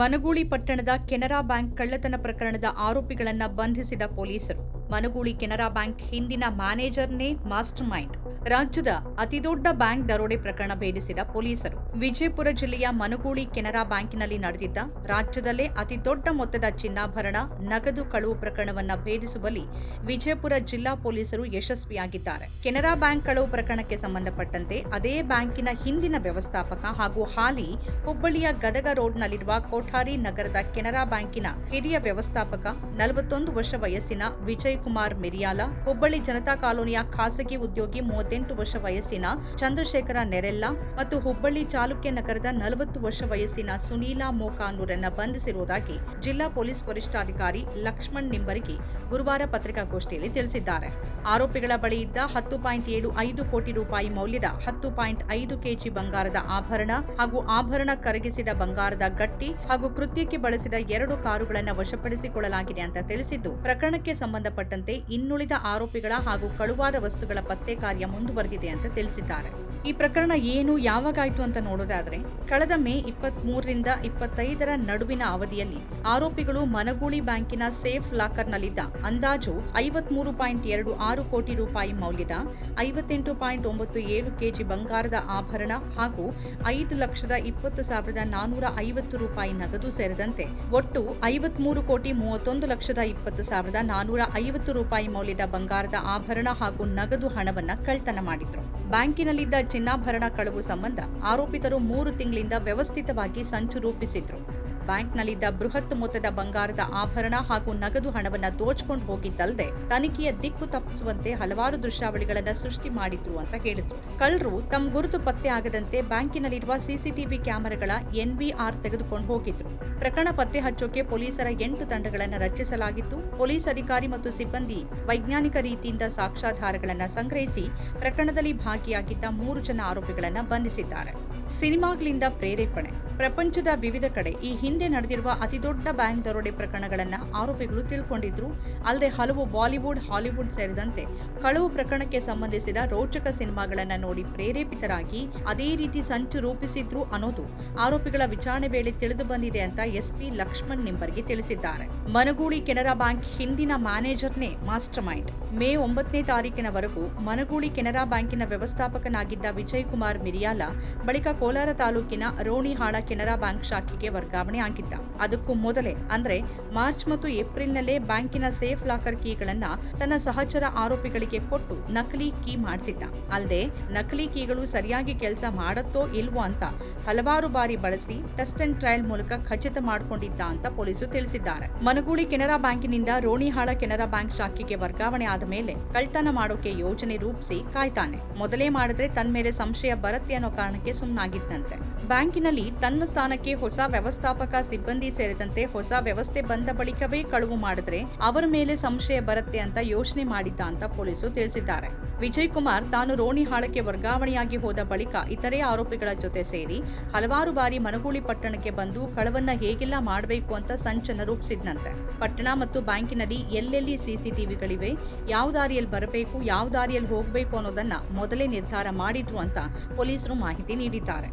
ಮನಗೂಳಿ ಪಟ್ಟಣದ ಕೆನರಾ ಬ್ಯಾಂಕ್ ಕಳ್ಳತನ ಪ್ರಕರಣದ ಆರೋಪಿಗಳನ್ನು ಬಂಧಿಸಿದ ಪೊಲೀಸರು. ಮನಗೂಳಿ ಕೆನರಾ ಬ್ಯಾಂಕ್ ಹಿಂದಿನ ಮ್ಯಾನೇಜರ್ನೇ ಮಾಸ್ಟರ್ ಮೈಂಡ್ ರಾಜ್ಯದ ಅತಿದೊಡ್ಡ ಬ್ಯಾಂಕ್ ದರೋಡೆ ಪ್ರಕರಣ ಭೇದಿಸಿದ ಪೊಲೀಸರು. ವಿಜಯಪುರ ಜಿಲ್ಲೆಯ ಮನಗೂಳಿ ಕೆನರಾ ಬ್ಯಾಂಕಿನಲ್ಲಿ ನಡೆದಿದ್ದ ರಾಜ್ಯದಲ್ಲೇ ಅತಿದೊಡ್ಡ ಮೊತ್ತದ ಚಿನ್ನಾಭರಣ, ನಗದು ಕಳುವು ಪ್ರಕರಣವನ್ನು ಭೇದಿಸುವಲ್ಲಿ ವಿಜಯಪುರ ಜಿಲ್ಲಾ ಪೊಲೀಸರು ಯಶಸ್ವಿಯಾಗಿದ್ದಾರೆ. ಕೆನರಾ ಬ್ಯಾಂಕ್ ಕಳುವು ಪ್ರಕರಣಕ್ಕೆ ಸಂಬಂಧಪಟ್ಟಂತೆ ಅದೇ ಬ್ಯಾಂಕಿನ ಹಿಂದಿನ ವ್ಯವಸ್ಥಾಪಕ ಹಾಗೂ ಹಾಲಿ ಹುಬ್ಬಳ್ಳಿಯ ಗದಗ ರೋಡ್ನಲ್ಲಿರುವ ಕೋಠಾರಿ ನಗರದ ಕೆನರಾ ಬ್ಯಾಂಕಿನ ಹಿರಿಯ ವ್ಯವಸ್ಥಾಪಕ, ನಲವತ್ತೊಂದು ವರ್ಷ ವಯಸ್ಸಿನ ವಿಜಯ್ ಕುಮಾರ್ ಮಿರಿಯಾಲ, ಹುಬ್ಬಳ್ಳಿ ಜನತಾ ಕಾಲೋನಿಯ ಖಾಸಗಿ ಉದ್ಯೋಗಿ ಮೂವತ್ತೆಂಟು ವರ್ಷ ವಯಸ್ಸಿನ ಚಂದ್ರಶೇಖರ ನೆರೆಲ್ಲ ಮತ್ತು ಹುಬ್ಬಳ್ಳಿ ಚಾಲುಕ್ಯ ನಗರದ ನಲವತ್ತು ವರ್ಷ ವಯಸ್ಸಿನ ಸುನೀಲಾ ಮೋಕಾನೂರನ್ನ ಬಂಧಿಸಿರುವುದಾಗಿ ಜಿಲ್ಲಾ ಪೊಲೀಸ್ ವರಿಷ್ಠಾಧಿಕಾರಿ ಲಕ್ಷ್ಮಣ್ ನಿಂಬರ್ಗಿ ಗುರುವಾರ ಪತ್ರಿಕಾಗೋಷ್ಠಿಯಲ್ಲಿ ತಿಳಿಸಿದ್ದಾರೆ. ಆರೋಪಿಗಳ ಬಳಿ ಇದ್ದ ಹತ್ತು ಪಾಯಿಂಟ್ ಏಳು ಐದು ಕೋಟಿ ರೂಪಾಯಿ ಮೌಲ್ಯದ ಹತ್ತು ಪಾಯಿಂಟ್ ಐದು ಕೆಜಿ ಬಂಗಾರದ ಆಭರಣ ಹಾಗೂ ಆಭರಣ ಕರಗಿಸಿದ ಬಂಗಾರದ ಗಟ್ಟಿ ಹಾಗೂ ಕೃತ್ಯಕ್ಕೆ ಬಳಸಿದ ಎರಡು ಕಾರುಗಳನ್ನು ವಶಪಡಿಸಿಕೊಳ್ಳಲಾಗಿದೆ ಅಂತ ತಿಳಿಸಿದ್ದು, ಪ್ರಕರಣಕ್ಕೆ ಸಂಬಂಧಪಟ್ಟಂತೆ ಇನ್ನುಳಿದ ಆರೋಪಿಗಳ ಹಾಗೂ ಕಳುವಾದ ವಸ್ತುಗಳ ಪತ್ತೆ ಕಾರ್ಯ ಮುಂದುವರೆದಿದೆ ಅಂತ ತಿಳಿಸಿದ್ದಾರೆ. ಈ ಪ್ರಕರಣ ಏನು, ಯಾವಾಗಾಯ್ತು ಅಂತ ನೋಡೋದಾದ್ರೆ, ಕಳೆದ ಮೇ ಇಪ್ಪತ್ತ್ ಮೂರರಿಂದ ಇಪ್ಪತ್ತೈದರ ನಡುವಿನ ಅವಧಿಯಲ್ಲಿ ಆರೋಪಿಗಳು ಮನಗೂಳಿ ಬ್ಯಾಂಕಿನ ಸೇಫ್ ಲಾಕರ್ನಲ್ಲಿದ್ದ ಅಂದಾಜು ಐವತ್ಮೂರು ಪಾಯಿಂಟ್ ಎರಡು ಆರು ಕೋಟಿ ರೂಪಾಯಿ ಮೌಲ್ಯದ ಐವತ್ತೆಂಟು ಪಾಯಿಂಟ್ ಒಂಬತ್ತು ಏಳು ಕೆಜಿ ಬಂಗಾರದ ಆಭರಣ ಹಾಗೂ ಐದು ಲಕ್ಷದ ಇಪ್ಪತ್ತು ಸಾವಿರದ ನಾನೂರ ಐವತ್ತು ರೂಪಾಯಿ ನಗದು ಸೇರಿದಂತೆ ಒಟ್ಟು ಐವತ್ಮೂರು ಕೋಟಿ ಮೂವತ್ತೊಂದು ಲಕ್ಷದ ಇಪ್ಪತ್ತು ಸಾವಿರದ ನಾನೂರ ಐವತ್ತು ರೂಪಾಯಿ ಮೌಲ್ಯದ ಬಂಗಾರದ ಆಭರಣ ಹಾಗೂ ನಗದು ಹಣವನ್ನು ಕಳ್ತನ ಮಾಡಿದ್ರು. ಬ್ಯಾಂಕಿನಲ್ಲಿದ್ದ ಚಿನ್ನಾಭರಣ ಕಳವು ಸಂಬಂಧ ಆರೋಪಿತರು ಮೂರು ತಿಂಗಳಿಂದ ವ್ಯವಸ್ಥಿತವಾಗಿ ಸಂಚು ರೂಪಿಸಿದ್ರು. ಬ್ಯಾಂಕ್ನಲ್ಲಿದ್ದ ಬೃಹತ್ ಮೊತ್ತದ ಬಂಗಾರದ ಆಭರಣ ಹಾಗೂ ನಗದು ಹಣವನ್ನ ದೋಚ್ಕೊಂಡು ಹೋಗಿದ್ದಲ್ಲದೆ ತನಿಖೆಯ ದಿಕ್ಕು ತಪ್ಪಿಸುವಂತೆ ಹಲವಾರು ದೃಶ್ಯಾವಳಿಗಳನ್ನ ಸೃಷ್ಟಿ ಮಾಡಿದ್ರು ಅಂತ ಹೇಳಿದ್ರು. ಕಳ್ಳರು ತಮ್ಮ ಗುರುತು ಪತ್ತೆ ಆಗದಂತೆ ಬ್ಯಾಂಕಿನಲ್ಲಿರುವ ಸಿಸಿಟಿವಿ ಕ್ಯಾಮೆರಾಗಳ ಎನ್ವಿಆರ್ ತೆಗೆದುಕೊಂಡು ಹೋಗಿದ್ರು. ಪ್ರಕರಣ ಪತ್ತೆ ಹಚ್ಚೋಕೆ ಪೊಲೀಸರ ಎಂಟು ತಂಡಗಳನ್ನು ರಚಿಸಲಾಗಿತ್ತು. ಪೊಲೀಸ್ ಅಧಿಕಾರಿ ಮತ್ತು ಸಿಬ್ಬಂದಿ ವೈಜ್ಞಾನಿಕ ರೀತಿಯಿಂದ ಸಾಕ್ಷ್ಯಾಧಾರಗಳನ್ನ ಸಂಗ್ರಹಿಸಿ ಪ್ರಕರಣದಲ್ಲಿ ಭಾಗಿಯಾಗಿದ್ದ ಮೂರು ಜನ ಆರೋಪಿಗಳನ್ನ ಬಂಧಿಸಿದ್ದಾರೆ. ಸಿನಿಮಾಗಳಿಂದ ಪ್ರೇರೇಪಣೆ. ಪ್ರಪಂಚದ ವಿವಿಧ ಕಡೆ ಈ ಹಿಂದೆ ನಡೆದಿರುವ ಅತಿದೊಡ್ಡ ಬ್ಯಾಂಕ್ ದರೋಡೆ ಪ್ರಕರಣಗಳನ್ನ ಆರೋಪಿಗಳು ತಿಳ್ಕೊಂಡಿದ್ರು. ಅಲ್ಲದೆ ಹಲವು ಬಾಲಿವುಡ್, ಹಾಲಿವುಡ್ ಸೇರಿದಂತೆ ಕಳವು ಪ್ರಕರಣಕ್ಕೆ ಸಂಬಂಧಿಸಿದ ರೋಚಕ ಸಿನಿಮಾಗಳನ್ನ ನೋಡಿ ಪ್ರೇರೇಪಿತರಾಗಿ ಅದೇ ರೀತಿ ಸಂಚು ರೂಪಿಸಿದ್ರು ಅನ್ನೋದು ಆರೋಪಿಗಳ ವಿಚಾರಣೆ ವೇಳೆ ತಿಳಿದು ಬಂದಿದೆ ಅಂತ ಎಸ್ಪಿ ಲಕ್ಷ್ಮಣ್ ನಿಂಬರ್ಗಿ ತಿಳಿಸಿದ್ದಾರೆ. ಮನಗೂಳಿ ಕೆನರಾ ಬ್ಯಾಂಕ್ ಹಿಂದಿನ ಮ್ಯಾನೇಜರ್ನೇ ಮಾಸ್ಟರ್ ಮೈಂಡ್ ಮೇ ಒಂಬತ್ತನೇ ತಾರೀಕಿನವರೆಗೂ ಮನಗೂಳಿ ಕೆನರಾ ಬ್ಯಾಂಕಿನ ವ್ಯವಸ್ಥಾಪಕನಾಗಿದ್ದ ವಿಜಯ್ ಕುಮಾರ್ ಮಿರಿಯಾಲ ಬಳಿಕ ಕೋಲಾರ ತಾಲೂಕಿನ ರೋಣಿಹಾಳ ಕೆನರಾ ಬ್ಯಾಂಕ್ ಶಾಖೆಗೆ ವರ್ಗಾವಣೆ ಆಗಿದ್ದ. ಅದಕ್ಕೂ ಮೊದಲೇ ಅಂದ್ರೆ ಮಾರ್ಚ್ ಮತ್ತು ಏಪ್ರಿಲ್ನಲ್ಲೇ ಬ್ಯಾಂಕಿನ ಸೇಫ್ ಲಾಕರ್ ಕೀಗಳನ್ನ ತನ್ನ ಸಹಚರ ಆರೋಪಿಗಳಿಗೆ ಕೊಟ್ಟು ನಕಲಿ ಕೀ ಮಾಡಿಸಿದ್ದ. ಅಲ್ಲದೆ ನಕಲಿ ಕೀಗಳು ಸರಿಯಾಗಿ ಕೆಲಸ ಮಾಡತ್ತೋ ಇಲ್ವೋ ಅಂತ ಹಲವಾರು ಬಾರಿ ಬಳಸಿ ಟೆಸ್ಟ್ ಅಂಡ್ ಟ್ರಯಲ್ ಮೂಲಕ ಖಚಿತ ಮಾಡಿಕೊಂಡಿದ್ದ ಅಂತ ಪೊಲೀಸರು ತಿಳಿಸಿದ್ದಾರೆ. ಮನಗೂಳಿ ಕೆನರಾ ಬ್ಯಾಂಕಿನಿಂದ ರೋಣಿಹಾಳ ಕೆನರಾ ಬ್ಯಾಂಕ್ ಶಾಖೆಗೆ ವರ್ಗಾವಣೆ ಆದ ಮೇಲೆ ಕಳ್ತನ ಮಾಡೋಕೆ ಯೋಜನೆ ರೂಪಿಸಿ ಕಾಯ್ತಾನೆ. ಮೊದಲೇ ಮಾಡಿದ್ರೆ ತನ್ನ ಮೇಲೆ ಸಂಶಯ ಬರುತ್ತೆ ಅನ್ನೋ ಕಾರಣಕ್ಕೆ ಸುಮ್ಮನಾಗಿದ್ದಂತೆ ಬ್ಯಾಂಕಿನಲ್ಲಿ ತನ್ನ ಸ್ಥಾನಕ್ಕೆ ಹೊಸ ವ್ಯವಸ್ಥಾಪಕ ಸಿಬ್ಬಂದಿ ಸೇರಿದಂತೆ ಹೊಸ ವ್ಯವಸ್ಥೆ ಬಂದ ಬಳಿಕವೇ ಕಳುವು ಮಾಡಿದ್ರೆ ಅವರ ಮೇಲೆ ಸಂಶಯ ಬರುತ್ತೆ ಅಂತ ಯೋಚನೆ ಮಾಡಿದ್ದ ಅಂತ ಪೊಲೀಸರು ತಿಳಿಸಿದ್ದಾರೆ. ವಿಜಯ್ ಕುಮಾರ್ ತಾನು ರೋಣಿಹಾಳಕ್ಕೆ ವರ್ಗಾವಣೆಯಾಗಿ ಹೋದ ಬಳಿಕ ಇತರೆ ಆರೋಪಿಗಳ ಜೊತೆ ಸೇರಿ ಹಲವಾರು ಬಾರಿ ಮನಗೂಳಿ ಪಟ್ಟಣಕ್ಕೆ ಬಂದು ಕಳವನ್ನ ಹೇಗೆಲ್ಲ ಮಾಡಬೇಕು ಅಂತ ಸಂಚನ ರೂಪಿಸಿದ್ನಂತೆ. ಪಟ್ಟಣ ಮತ್ತು ಬ್ಯಾಂಕಿನಲ್ಲಿ ಎಲ್ಲೆಲ್ಲಿ ಸಿಸಿಟಿವಿಗಳಿವೆ, ಯಾವ ದಾರಿಯಲ್ಲಿ ಬರಬೇಕು, ಯಾವ ದಾರಿಯಲ್ಲಿ ಹೋಗಬೇಕು ಅನ್ನೋದನ್ನ ಮೊದಲೇ ನಿರ್ಧಾರ ಮಾಡಿದ್ರು ಅಂತ ಪೊಲೀಸರು ಮಾಹಿತಿ ನೀಡಿದ್ದಾರೆ.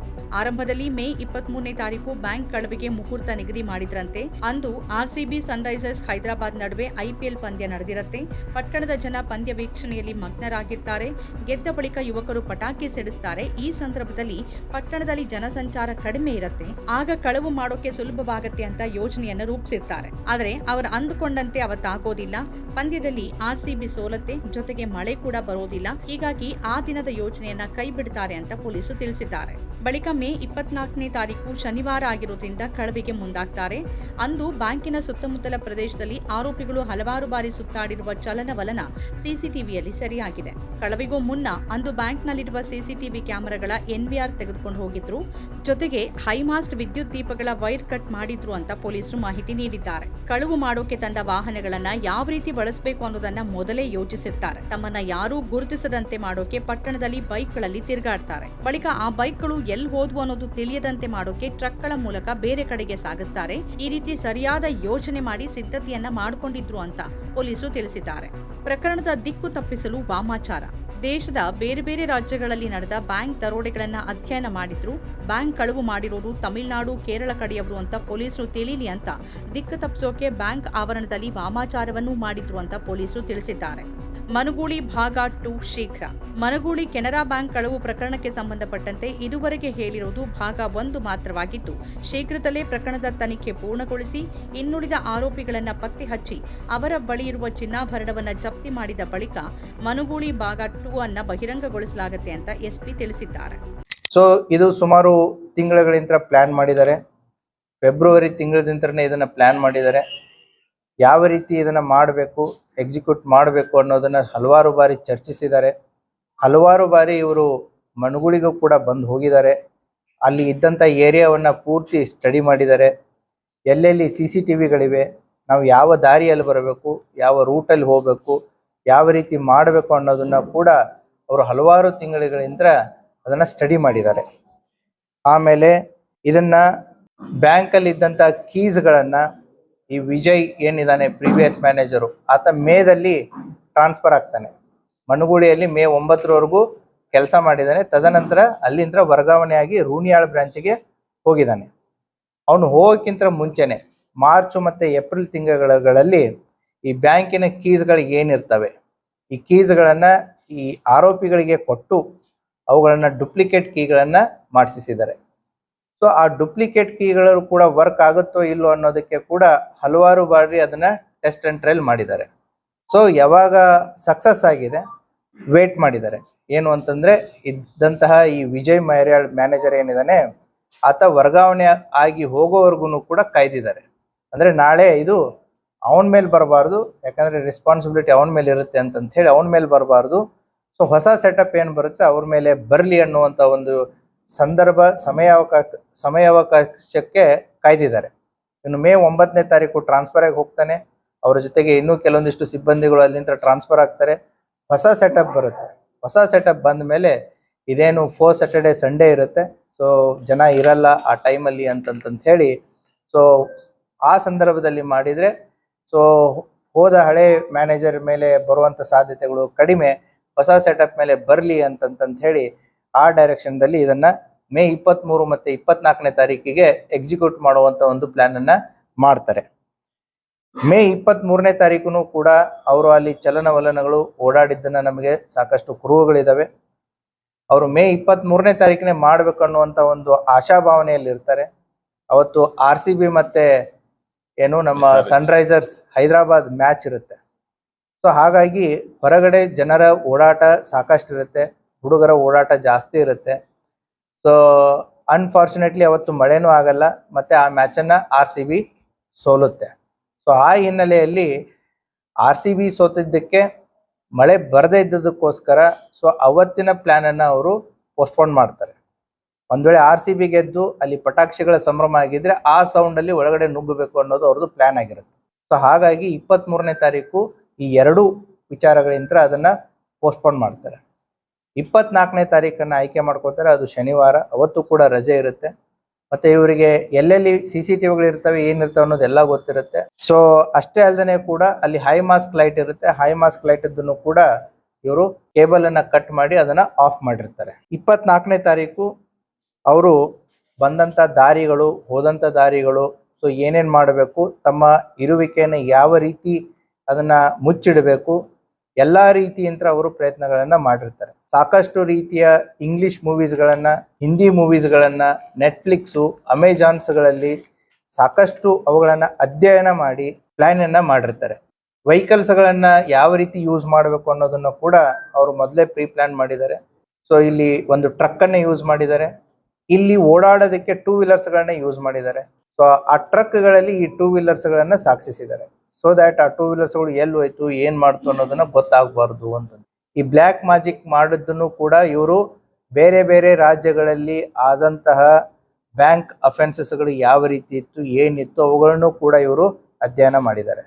ಆರಂಭದಲ್ಲಿ ಮೇ ಇಪ್ಪತ್ತ್ ಮೂರನೇ ತಾರೀಕು ಬ್ಯಾಂಕ್ ಕಳವಿಗೆ ಮುಹೂರ್ತ ನಿಗದಿ ಮಾಡಿದ್ರಂತೆ. ಅಂದು ಆರ್ಸಿಬಿ ಸನ್ರೈಸರ್ಸ್ ಹೈದರಾಬಾದ್ ನಡುವೆ ಐಪಿಎಲ್ ಪಂದ್ಯ ನಡೆದಿರುತ್ತೆ. ಪಟ್ಟಣದ ಜನ ಪಂದ್ಯ ವೀಕ್ಷಣೆಯಲ್ಲಿ ಮಗ್ನರಾಗಿರ್ತಾರೆ. ಗೆದ್ದ ಬಳಿಕ ಯುವಕರು ಪಟಾಕಿ ಸಿಡಿಸ್ತಾರೆ. ಈ ಸಂದರ್ಭದಲ್ಲಿ ಪಟ್ಟಣದಲ್ಲಿ ಜನಸಂಚಾರ ಕಡಿಮೆ ಇರುತ್ತೆ. ಆಗ ಕಳವು ಮಾಡೋಕೆ ಸುಲಭವಾಗತ್ತೆ ಅಂತ ಯೋಜನೆಯನ್ನು ರೂಪಿಸಿರ್ತಾರೆ. ಆದರೆ ಅವರು ಅಂದುಕೊಂಡಂತೆ ಅವತ್ತಾಗೋದಿಲ್ಲ ಪಂದ್ಯದಲ್ಲಿ ಆರ್ಸಿಬಿ ಸೋಲತ್ತೆ. ಜೊತೆಗೆ ಮಳೆ ಕೂಡ ಬರೋದಿಲ್ಲ. ಹೀಗಾಗಿ ಆ ದಿನದ ಯೋಜನೆಯನ್ನ ಕೈ ಬಿಡ್ತಾರೆ ಅಂತ ಪೊಲೀಸರು ತಿಳಿಸಿದ್ದಾರೆ. ಬಳಿಕ ಮೇ ಇಪ್ಪತ್ನಾಲ್ಕನೇ ತಾರೀಕು ಶನಿವಾರ ಆಗಿರುವುದರಿಂದ ಕಳವಿಗೆ ಮುಂದಾಗ್ತಾರೆ. ಅಂದು ಬ್ಯಾಂಕಿನ ಸುತ್ತಮುತ್ತಲ ಪ್ರದೇಶದಲ್ಲಿ ಆರೋಪಿಗಳು ಹಲವಾರು ಬಾರಿ ಸುತ್ತಾಡಿರುವ ಚಲನವಲನ ಸಿಸಿಟಿವಿಯಲ್ಲಿ ಸರಿಯಾಗಿದೆ. ಕಳವಿಗೂ ಮುನ್ನ ಅಂದು ಬ್ಯಾಂಕ್ನಲ್ಲಿರುವ ಸಿಸಿಟಿವಿ ಕ್ಯಾಮೆರಾಗಳ ಎನ್ವಿಆರ್ ತೆಗೆದುಕೊಂಡು ಹೋಗಿದ್ರು. ಜೊತೆಗೆ ಹೈಮಾಸ್ಟ್ ವಿದ್ಯುತ್ ದೀಪಗಳ ವೈರ್ ಕಟ್ ಮಾಡಿದ್ರು ಅಂತ ಪೊಲೀಸರು ಮಾಹಿತಿ ನೀಡಿದ್ದಾರೆ. ಕಳವು ಮಾಡೋಕೆ ತಂದ ವಾಹನಗಳನ್ನ ಯಾವ ರೀತಿ ಬಳಸಬೇಕು ಅನ್ನೋದನ್ನ ಮೊದಲೇ ಯೋಚಿಸಿರ್ತಾರೆ. ತಮ್ಮನ್ನ ಯಾರೂ ಗುರುತಿಸದಂತೆ ಮಾಡೋಕೆ ಪಟ್ಟಣದಲ್ಲಿ ಬೈಕ್ಗಳಲ್ಲಿ ತಿರುಗಾಡ್ತಾರೆ. ಬಳಿಕ ಆ ಬೈಕ್ಗಳು ಎಲ್ಲಿ ಹೋದ್ವು ಅನ್ನೋದು ತಿಳಿಯದಂತೆ ಮಾಡೋಕೆ ಟ್ರಕ್ಗಳ ಮೂಲಕ ಬೇರೆ ಕಡೆಗೆ ಸಾಗಿಸ್ತಾರೆ. ಈ ರೀತಿ ಸರಿಯಾದ ಯೋಜನೆ ಮಾಡಿ ಸಿದ್ಧತೆಯನ್ನ ಮಾಡಿಕೊಂಡಿದ್ರು ಅಂತ ಪೊಲೀಸರು ತಿಳಿಸಿದ್ದಾರೆ. ಪ್ರಕರಣದ ದಿಕ್ಕು ತಪ್ಪಿಸಲು ವಾಮಾಚಾರ. ದೇಶದ ಬೇರೆ ಬೇರೆ ರಾಜ್ಯಗಳಲ್ಲಿ ನಡೆದ ಬ್ಯಾಂಕ್ ದರೋಡೆಗಳನ್ನ ಅಧ್ಯಯನ ಮಾಡಿದ್ರು. ಬ್ಯಾಂಕ್ ಕಳವು ಮಾಡಿರೋರು ತಮಿಳುನಾಡು, ಕೇರಳ ಕಡೆಯವರು ಅಂತ ಪೊಲೀಸರು ತಿಳಿಲಿ ಅಂತ ದಿಕ್ಕು ತಪ್ಪಿಸೋಕೆ ಬ್ಯಾಂಕ್ ಆವರಣದಲ್ಲಿ ವಾಮಾಚಾರವನ್ನೂ ಮಾಡಿದ್ರು ಅಂತ ಪೊಲೀಸರು ತಿಳಿಸಿದ್ದಾರೆ. ಮನುಗೂಳಿ ಭಾಗ ಟು ಶೀಘ್ರ. ಮನುಗೂಳಿ ಕೆನರಾ ಬ್ಯಾಂಕ್ ಕಳವು ಪ್ರಕರಣಕ್ಕೆ ಸಂಬಂಧಪಟ್ಟಂತೆ ಇದುವರೆಗೆ ಹೇಳಿರುವುದು ಭಾಗ ಒಂದು ಮಾತ್ರವಾಗಿದ್ದು ಶೀಘ್ರದಲ್ಲೇ ಪ್ರಕರಣದ ತನಿಖೆ ಪೂರ್ಣಗೊಳಿಸಿ, ಇನ್ನುಳಿದ ಆರೋಪಿಗಳನ್ನ ಪತ್ತೆ ಹಚ್ಚಿ, ಅವರ ಬಳಿ ಇರುವ ಚಿನ್ನಾಭರಣವನ್ನ ಜಪ್ತಿ ಮಾಡಿದ ಬಳಿಕ ಮನುಗೂಳಿ ಭಾಗ ಟೂ ಅನ್ನ ಬಹಿರಂಗಗೊಳಿಸಲಾಗುತ್ತೆ ಅಂತ ಎಸ್ಪಿ ತಿಳಿಸಿದ್ದಾರೆ. ಸೊ ಇದು ಸುಮಾರು ತಿಂಗಳಿಂದ ಪ್ಲಾನ್ ಮಾಡಿದ್ದಾರೆ. ಫೆಬ್ರವರಿ ತಿಂಗಳಿಂದ ಇದನ್ನ ಪ್ಲಾನ್ ಮಾಡಿದ್ದಾರೆ. ಯಾವ ರೀತಿ ಇದನ್ನ ಮಾಡಬೇಕು ಎಕ್ಸಿಕ್ಯೂಟ್ ಮಾಡಬೇಕು ಅನ್ನೋದನ್ನ ಹಲವಾರು ಬಾರಿ ಚರ್ಚಿಸಿದ್ದಾರೆ. ಹಲವಾರು ಬಾರಿ ಇವರು ಮನುಗುಳಿಗೂ ಕೂಡ ಬಂದು ಹೋಗಿದ್ದಾರೆ. ಅಲ್ಲಿ ಇದ್ದಂಥ ಏರಿಯಾವನ್ನು ಪೂರ್ತಿ ಸ್ಟಡಿ ಮಾಡಿದ್ದಾರೆ. ಎಲ್ಲೆಲ್ಲಿ ಸಿ ಸಿ ಟಿ ವಿಗಳಿವೆ, ನಾವು ಯಾವ ದಾರಿಯಲ್ಲಿ ಬರಬೇಕು, ಯಾವ ರೂಟಲ್ಲಿ ಹೋಗಬೇಕು, ಯಾವ ರೀತಿ ಮಾಡಬೇಕು ಅನ್ನೋದನ್ನು ಕೂಡ ಅವರು ಹಲವಾರು ತಿಂಗಳುಗಳಿಂದ ಅದನ್ನು ಸ್ಟಡಿ ಮಾಡಿದ್ದಾರೆ. ಆಮೇಲೆ ಇದನ್ನ ಬ್ಯಾಂಕಲ್ಲಿ ಇದ್ದಂಥ ಕೀಸ್ಗಳನ್ನ ಈ ವಿಜಯ್ ಏನಿದ್ದಾನೆ ಪ್ರೀವಿಯಸ್ ಮ್ಯಾನೇಜರು ಆತ ಮೇದಲ್ಲಿ ಟ್ರಾನ್ಸ್ಫರ್ ಆಗ್ತಾನೆ. ಮಣಗುಳಿಯಲ್ಲಿ ಮೇ ಒಂಬತ್ತರವರೆಗೂ ಕೆಲಸ ಮಾಡಿದ್ದಾನೆ ತದನಂತರ ಅಲ್ಲಿಂದ ವರ್ಗಾವಣೆಯಾಗಿ ರೂಣಿಯಾಳ್ ಬ್ರಾಂಚಿಗೆ ಹೋಗಿದ್ದಾನೆ ಅವನು ಹೋಗೋಕ್ಕಿಂತ ಮುಂಚೆನೆ ಮಾರ್ಚ್ ಮತ್ತೆ ಏಪ್ರಿಲ್ ತಿಂಗಳುಗಳಲ್ಲಿ ಈ ಬ್ಯಾಂಕಿನ ಕೀಸ್ಗಳಿಗೆ ಏನಿರ್ತವೆ, ಈ ಕೀಸ್ಗಳನ್ನು ಈ ಆರೋಪಿಗಳಿಗೆ ಕೊಟ್ಟು ಅವುಗಳನ್ನು ಡುಪ್ಲಿಕೇಟ್ ಕೀಗಳನ್ನ ಮಾಡಿಸಿದ್ದಾರೆ ಸೊ ಆ ಡುಪ್ಲಿಕೇಟ್ ಕೀಗಳು ಕೂಡ ವರ್ಕ್ ಆಗುತ್ತೋ ಇಲ್ಲೋ ಅನ್ನೋದಕ್ಕೆ ಕೂಡ ಹಲವಾರು ಬಾರಿ ಅದನ್ನ ಟೆಸ್ಟ್ ಅಂಡ್ ಟ್ರೈಲ್ ಮಾಡಿದ್ದಾರೆ. ಸೊ ಯಾವಾಗ ಸಕ್ಸಸ್ ಆಗಿದೆ? ವೇಟ್ ಮಾಡಿದ್ದಾರೆ. ಏನು ಅಂತಂದ್ರೆ, ಇದ್ದಂತಹ ಈ ವಿಜಯ್ ಮೈರ್ಯಾಳ್ ಮ್ಯಾನೇಜರ್ ಏನಿದ್ದಾನೆ ಆತ ವರ್ಗಾವಣೆ ಆಗಿ ಹೋಗೋವರೆಗೂ ಕೂಡ ಕಾಯ್ದಿದ್ದಾರೆ. ಅಂದ್ರೆ ನಾಳೆ ಇದು ಅವನ ಮೇಲೆ ಬರಬಾರ್ದು, ಯಾಕಂದ್ರೆ ರೆಸ್ಪಾನ್ಸಿಬಿಲಿಟಿ ಅವನ ಮೇಲೆ ಇರುತ್ತೆ ಅಂತಂತ ಹೇಳಿ ಅವನ ಮೇಲೆ ಬರಬಾರ್ದು. ಸೊ ಹೊಸ ಸೆಟಪ್ ಏನು ಬರುತ್ತೆ? ಅವ್ರ ಮೇಲೆ ಬರಲಿ ಅನ್ನುವಂಥ ಒಂದು ಸಂದರ್ಭ ಸಮಯಾವಕಾಶ, ಸಮಯಾವಕಾಶಕ್ಕೆ ಕಾಯ್ದಿದ್ದಾರೆ. ಇನ್ನು ಮೇ ಒಂಬತ್ತನೇ ತಾರೀಕು ಟ್ರಾನ್ಸ್ಫರ್ ಆಗಿ ಹೋಗ್ತಾನೆ. ಅವರ ಜೊತೆಗೆ ಇನ್ನೂ ಕೆಲವೊಂದಿಷ್ಟು ಸಿಬ್ಬಂದಿಗಳು ಅಲ್ಲಿಂದ ಟ್ರಾನ್ಸ್ಫರ್ ಆಗ್ತಾರೆ. ಹೊಸ ಸೆಟಪ್ ಬರುತ್ತೆ. ಹೊಸ ಸೆಟಪ್ ಬಂದ ಮೇಲೆ ಇದೇನು ಫೋರ್ ಸ್ಯಾಟರ್ಡೆ ಸಂಡೇ ಇರುತ್ತೆ. ಸೊ ಜನ ಇರಲ್ಲ ಆ ಟೈಮಲ್ಲಿ ಅಂತಂತಂತ ಹೇಳಿ ಸೊ ಆ ಸಂದರ್ಭದಲ್ಲಿ ಮಾಡಿದರೆ ಸೊ ಹೋದ ಹಳೆ ಮ್ಯಾನೇಜರ್ ಮೇಲೆ ಬರುವಂಥ ಸಾಧ್ಯತೆಗಳು ಕಡಿಮೆ. ಹೊಸ ಸೆಟಪ್ ಮೇಲೆ ಬರಲಿ ಅಂತಂತಂತ ಹೇಳಿ ಆ ಡೈರೆಕ್ಷನ್ದಲ್ಲಿ ಇದನ್ನ ಮೇ ಇಪ್ಪತ್ತ್ಮೂರು ಮತ್ತೆ ಇಪ್ಪತ್ನಾಲ್ಕನೇ ತಾರೀಕಿಗೆ ಎಕ್ಸಿಕ್ಯೂಟ್ ಮಾಡುವಂತ ಒಂದು ಪ್ಲಾನ್ ಅನ್ನ ಮಾಡ್ತಾರೆ. ಮೇ ಇಪ್ಪತ್ತ್ ಮೂರನೇ ತಾರೀಕು ಕೂಡ ಅವರು ಅಲ್ಲಿ ಚಲನವಲನಗಳು ಓಡಾಡಿದ್ದನ್ನ ನಮಗೆ ಸಾಕಷ್ಟು ಕುರುಹುಗಳಿದಾವೆ. ಅವರು ಮೇ ಇಪ್ಪತ್ತ್ ಮೂರನೇ ತಾರೀಕಿನೇ ಮಾಡ್ಬೇಕು ಅನ್ನುವಂತ ಒಂದು ಆಶಾಭಾವನೆಯಲ್ಲಿ ಇರ್ತಾರೆ ಅವತ್ತು ಆರ್ ಸಿ ಬಿ ಮತ್ತೆ ಏನು ನಮ್ಮ ಸನ್ರೈಸರ್ಸ್ ಹೈದರಾಬಾದ್ ಮ್ಯಾಚ್ ಇರುತ್ತೆ. ಸೊ ಹಾಗಾಗಿ ಹೊರಗಡೆ ಜನರ ಓಡಾಟ ಸಾಕಷ್ಟು ಇರುತ್ತೆ ಹುಡುಗರ ಓಡಾಟ ಜಾಸ್ತಿ ಇರುತ್ತೆ. ಸೊ ಅನ್ಫಾರ್ಚುನೇಟ್ಲಿ ಅವತ್ತು ಮಳೆನೂ ಆಗಲ್ಲ, ಮತ್ತೆ ಆ ಮ್ಯಾಚನ್ನು ಆರ್ ಸಿ ಬಿ ಸೋಲುತ್ತೆ. ಸೊ ಆ ಹಿನ್ನೆಲೆಯಲ್ಲಿ ಆರ್ ಸಿ ಬಿ ಸೋತಿದ್ದಕ್ಕೆ ಮಳೆ ಬರದೇ ಇದ್ದದಕ್ಕೋಸ್ಕರ ಸೊ ಅವತ್ತಿನ ಪ್ಲ್ಯಾನನ್ನು ಅವರು ಪೋಸ್ಟ್ಪೋನ್ ಮಾಡ್ತಾರೆ. ಒಂದು ವೇಳೆ ಆರ್ ಸಿ ಬಿ ಗೆದ್ದು ಅಲ್ಲಿ ಪಟಾಕ್ಷಿಗಳ ಸಂಭ್ರಮ ಆಗಿದ್ರೆ ಆ ಸೌಂಡಲ್ಲಿ ಒಳಗಡೆ ನುಗ್ಗಬೇಕು ಅನ್ನೋದು ಅವ್ರದ್ದು ಪ್ಲ್ಯಾನ್ ಆಗಿರುತ್ತೆ. ಸೊ ಹಾಗಾಗಿ ಇಪ್ಪತ್ತ್ ಮೂರನೇ ತಾರೀಕು ಈ ಎರಡು ವಿಚಾರಗಳಿಂದ ಅದನ್ನು ಪೋಸ್ಟ್ಪೋನ್ ಮಾಡ್ತಾರೆ. ಇಪ್ಪತ್ನಾಲ್ಕನೇ ತಾರೀಕನ್ನ ಆಯ್ಕೆ ಮಾಡ್ಕೋತಾರೆ ಅದು ಶನಿವಾರ. ಅವತ್ತು ಕೂಡ ರಜೆ ಇರುತ್ತೆ. ಮತ್ತೆ ಇವರಿಗೆ ಎಲ್ಲೆಲ್ಲಿ ಸಿ ಸಿ ಟಿವಿಗಳು ಇರ್ತವೆ ಏನಿರ್ತವೆ ಅನ್ನೋದೆಲ್ಲ ಗೊತ್ತಿರುತ್ತೆ. ಸೊ ಅಷ್ಟೇ ಅಲ್ಲದೆ ಕೂಡ ಅಲ್ಲಿ ಹೈ ಮಾಸ್ಕ್ ಲೈಟ್ ಇರುತ್ತೆ. ಹೈ ಮಾಸ್ಕ್ ಲೈಟ್ ಇದ್ದನ್ನು ಕೂಡ ಇವರು ಕೇಬಲ್ ಅನ್ನ ಕಟ್ ಮಾಡಿ ಅದನ್ನ ಆಫ್ ಮಾಡಿರ್ತಾರೆ. ಇಪ್ಪತ್ನಾಲ್ಕನೇ ತಾರೀಕು ಅವರು ಬಂದಂತ ದಾರಿಗಳು, ಹೋದಂತ ದಾರಿಗಳು ಸೊ ಏನೇನ್ ಮಾಡಬೇಕು, ತಮ್ಮ ಇರುವಿಕೆಯನ್ನು ಯಾವ ರೀತಿ ಅದನ್ನ ಮುಚ್ಚಿಡಬೇಕು ಎಲ್ಲಾ ರೀತಿಯಿಂದ ಅವರು ಪ್ರಯತ್ನಗಳನ್ನ ಮಾಡಿರ್ತಾರೆ. ಸಾಕಷ್ಟು ರೀತಿಯ ಇಂಗ್ಲಿಷ್ ಮೂವೀಸ್ಗಳನ್ನ ಹಿಂದಿ ಮೂವೀಸ್ಗಳನ್ನ ನೆಟ್ಫ್ಲಿಕ್ಸು ಅಮೆಜಾನ್ಸ್ಗಳಲ್ಲಿ ಸಾಕಷ್ಟು ಅವುಗಳನ್ನ ಅಧ್ಯಯನ ಮಾಡಿ ಪ್ಲಾನ್ ಅನ್ನ ಮಾಡಿರ್ತಾರೆ. ವೆಹಿಕಲ್ಸ್ ಗಳನ್ನ ಯಾವ ರೀತಿ ಯೂಸ್ ಮಾಡಬೇಕು ಅನ್ನೋದನ್ನ ಕೂಡ ಅವರು ಮೊದಲೇ ಪ್ರೀ ಪ್ಲಾನ್ ಮಾಡಿದ್ದಾರೆ. ಸೊ ಇಲ್ಲಿ ಒಂದು ಟ್ರಕ್ ಅನ್ನ ಯೂಸ್ ಮಾಡಿದ್ದಾರೆ. ಇಲ್ಲಿ ಓಡಾಡೋದಕ್ಕೆ ಟೂ ವೀಲರ್ಸ್ ಗಳನ್ನ ಯೂಸ್ ಮಾಡಿದ್ದಾರೆ. ಸೊ ಆ ಟ್ರಕ್ಗಳಲ್ಲಿ ಈ ಟೂ ವೀಲರ್ಸ್ ಗಳನ್ನ ಸಾಗಿಸಿದ್ದಾರೆ ಸೊ ದ್ಯಾಟ್ ಆ ಟೂ ವೀಲರ್ಸ್ಗಳು ಎಲ್ಲಿ ಹೋಯ್ತು ಏನ್ ಮಾಡ್ತು ಅನ್ನೋದನ್ನ ಗೊತ್ತಾಗಬಾರ್ದು ಅಂತ. ಈ ಬ್ಲ್ಯಾಕ್ ಮ್ಯಾಜಿಕ್ ಮಾಡಿದ್ದನ್ನು ಕೂಡ ಇವರು ಬೇರೆ ಬೇರೆ ರಾಜ್ಯಗಳಲ್ಲಿ ಆದಂತಹ ಬ್ಯಾಂಕ್ ಅಫೆನ್ಸಸ್ಗಳು ಯಾವ ರೀತಿ ಇತ್ತು, ಏನಿತ್ತು ಅವುಗಳನ್ನು ಕೂಡ ಇವರು ಅಧ್ಯಯನ ಮಾಡಿದ್ದಾರೆ.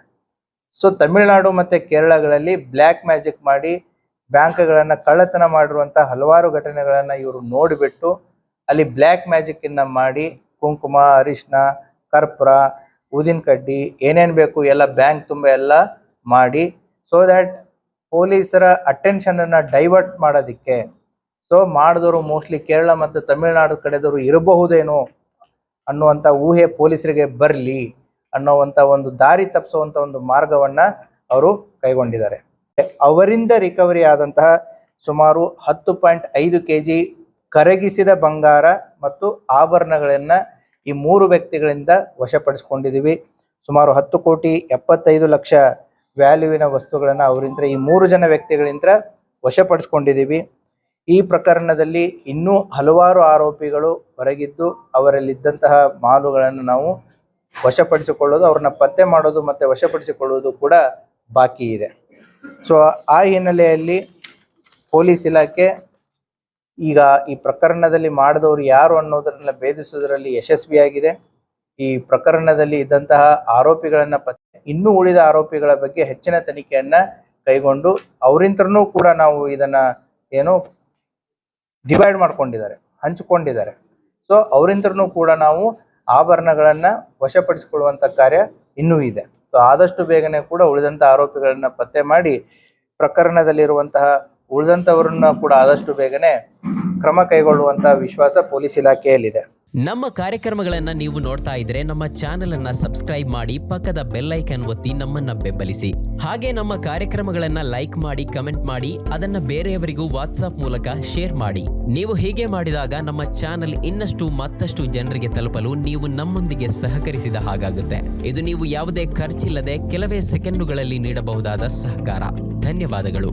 ಸೊ ತಮಿಳುನಾಡು ಮತ್ತೆ ಕೇರಳಗಳಲ್ಲಿ ಬ್ಲ್ಯಾಕ್ ಮ್ಯಾಜಿಕ್ ಮಾಡಿ ಬ್ಯಾಂಕ್ಗಳನ್ನ ಕಳ್ಳತನ ಮಾಡಿರುವಂಥ ಹಲವಾರು ಘಟನೆಗಳನ್ನ ಇವರು ನೋಡಿಬಿಟ್ಟು ಅಲ್ಲಿ ಬ್ಲ್ಯಾಕ್ ಮ್ಯಾಜಿಕ್ ಅನ್ನ ಮಾಡಿ ಕುಂಕುಮ ಅರಿಶಿನ ಕರ್ಪೂರ ಊದಿನ ಕಡ್ಡಿ, ಏನೇನು ಬೇಕು ಎಲ್ಲ ಬ್ಯಾಂಕ್ ತುಂಬ ಎಲ್ಲ ಮಾಡಿ ಸೊ ದ್ಯಾಟ್ ಪೊಲೀಸರ ಅಟೆನ್ಷನನ್ನು ಡೈವರ್ಟ್ ಮಾಡೋದಕ್ಕೆ. ಸೊ ಮಾಡಿದವರು ಮೋಸ್ಟ್ಲಿ ಕೇರಳ ಮತ್ತು ತಮಿಳುನಾಡು ಕಡೆದವರು ಇರಬಹುದೇನೋ ಅನ್ನುವಂಥ ಊಹೆ ಪೊಲೀಸರಿಗೆ ಬರಲಿ ಅನ್ನೋವಂಥ ಒಂದು ದಾರಿ ತಪ್ಪಿಸುವಂಥ ಒಂದು ಮಾರ್ಗವನ್ನು ಅವರು ಕೈಗೊಂಡಿದ್ದಾರೆ. ಅವರಿಂದ ರಿಕವರಿ ಆದಂತಹ ಸುಮಾರು ಹತ್ತು ಪಾಯಿಂಟ್ ಐದು ಕೆ ಜಿ ಕರಗಿಸಿದ ಬಂಗಾರ ಮತ್ತು ಆಭರಣಗಳನ್ನ ಈ ಮೂರು ವ್ಯಕ್ತಿಗಳಿಂದ ವಶಪಡಿಸ್ಕೊಂಡಿದ್ದೀವಿ. ಸುಮಾರು ಹತ್ತು ಕೋಟಿ ಎಪ್ಪತ್ತೈದು ಲಕ್ಷ ವ್ಯಾಲ್ಯೂವಿನ ವಸ್ತುಗಳನ್ನು ಅವರಿಂದ ಈ ಮೂರು ಜನ ವ್ಯಕ್ತಿಗಳಿಂದ ವಶಪಡಿಸ್ಕೊಂಡಿದ್ದೀವಿ. ಈ ಪ್ರಕರಣದಲ್ಲಿ ಇನ್ನೂ ಹಲವಾರು ಆರೋಪಿಗಳು ಹೊರಗಿದ್ದು ಅವರಲ್ಲಿದ್ದಂತಹ ಮಾಲುಗಳನ್ನು ನಾವು ವಶಪಡಿಸಿಕೊಳ್ಳೋದು, ಅವ್ರನ್ನ ಪತ್ತೆ ಮಾಡೋದು ಮತ್ತು ವಶಪಡಿಸಿಕೊಳ್ಳುವುದು ಕೂಡ ಬಾಕಿ ಇದೆ. ಸೊ ಆ ಹಿನ್ನೆಲೆಯಲ್ಲಿ ಪೊಲೀಸ್ ಇಲಾಖೆ ಈಗ ಈ ಪ್ರಕರಣದಲ್ಲಿ ಮಾಡಿದವರು ಯಾರು ಅನ್ನೋದನ್ನ ಭೇದಿಸುವುದರಲ್ಲಿ ಯಶಸ್ವಿಯಾಗಿದೆ. ಈ ಪ್ರಕರಣದಲ್ಲಿ ಇದ್ದಂತಹ ಆರೋಪಿಗಳನ್ನ ಪತ್ತೆ, ಇನ್ನೂ ಉಳಿದ ಆರೋಪಿಗಳ ಬಗ್ಗೆ ಹೆಚ್ಚಿನ ತನಿಖೆಯನ್ನ ಕೈಗೊಂಡು ಅವರಿಂತರೂ ಕೂಡ ನಾವು ಇದನ್ನ ಏನು ಡಿವೈಡ್ ಮಾಡ್ಕೊಂಡಿದ್ದಾರೆ, ಹಂಚಿಕೊಂಡಿದ್ದಾರೆ. ಸೊ ಅವರಿಂತರೂ ಕೂಡ ನಾವು ಆಭರಣಗಳನ್ನ ವಶಪಡಿಸಿಕೊಳ್ಳುವಂತ ಕಾರ್ಯ ಇನ್ನೂ ಇದೆ. ಸೊ ಆದಷ್ಟು ಬೇಗನೆ ಕೂಡ ಉಳಿದಂತ ಆರೋಪಿಗಳನ್ನ ಪತ್ತೆ ಮಾಡಿ ಪ್ರಕರಣದಲ್ಲಿರುವಂತಹ ಉಳಿದಂತವರನ್ನ ಕೂಡ ಆದಷ್ಟು ಬೇಗನೆ ಕ್ರಮ ಕೈಗೊಳ್ಳುವಂತ ವಿಶ್ವಾಸ ಪೊಲೀಸ್ ಇಲಾಖೆಯಲ್ಲಿದೆ. ನಮ್ಮ ಕಾರ್ಯಕ್ರಮಗಳನ್ನ ನೀವು ನೋಡ್ತಾ ಇದ್ರೆ ನಮ್ಮ ಚಾನೆಲ್ ಅನ್ನ ಸಬ್ಸ್ಕ್ರೈಬ್ ಮಾಡಿ ಪಕ್ಕದ ಬೆಲ್ ಐಕನ್ ಒತ್ತಿ ನಮ್ಮನ್ನ ಬೆಂಬಲಿಸಿ. ಹಾಗೆ ನಮ್ಮ ಕಾರ್ಯಕ್ರಮಗಳನ್ನ ಲೈಕ್ ಮಾಡಿ, ಕಮೆಂಟ್ ಮಾಡಿ, ಅದನ್ನ ಬೇರೆಯವರಿಗೂ ವಾಟ್ಸ್ಆಪ್ ಮೂಲಕ ಶೇರ್ ಮಾಡಿ. ನೀವು ಹೀಗೆ ಮಾಡಿದಾಗ ನಮ್ಮ ಚಾನೆಲ್ ಇನ್ನಷ್ಟು ಮತ್ತಷ್ಟು ಜನರಿಗೆ ತಲುಪಲು ನೀವು ನಮ್ಮೊಂದಿಗೆ ಸಹಕರಿಸಿದ ಹಾಗಾಗುತ್ತೆ. ಇದು ನೀವು ಯಾವುದೇ ಖರ್ಚಿಲ್ಲದೆ ಕೆಲವೇ ಸೆಕೆಂಡುಗಳಲ್ಲಿ ನೀಡಬಹುದಾದ ಸಹಕಾರ. ಧನ್ಯವಾದಗಳು.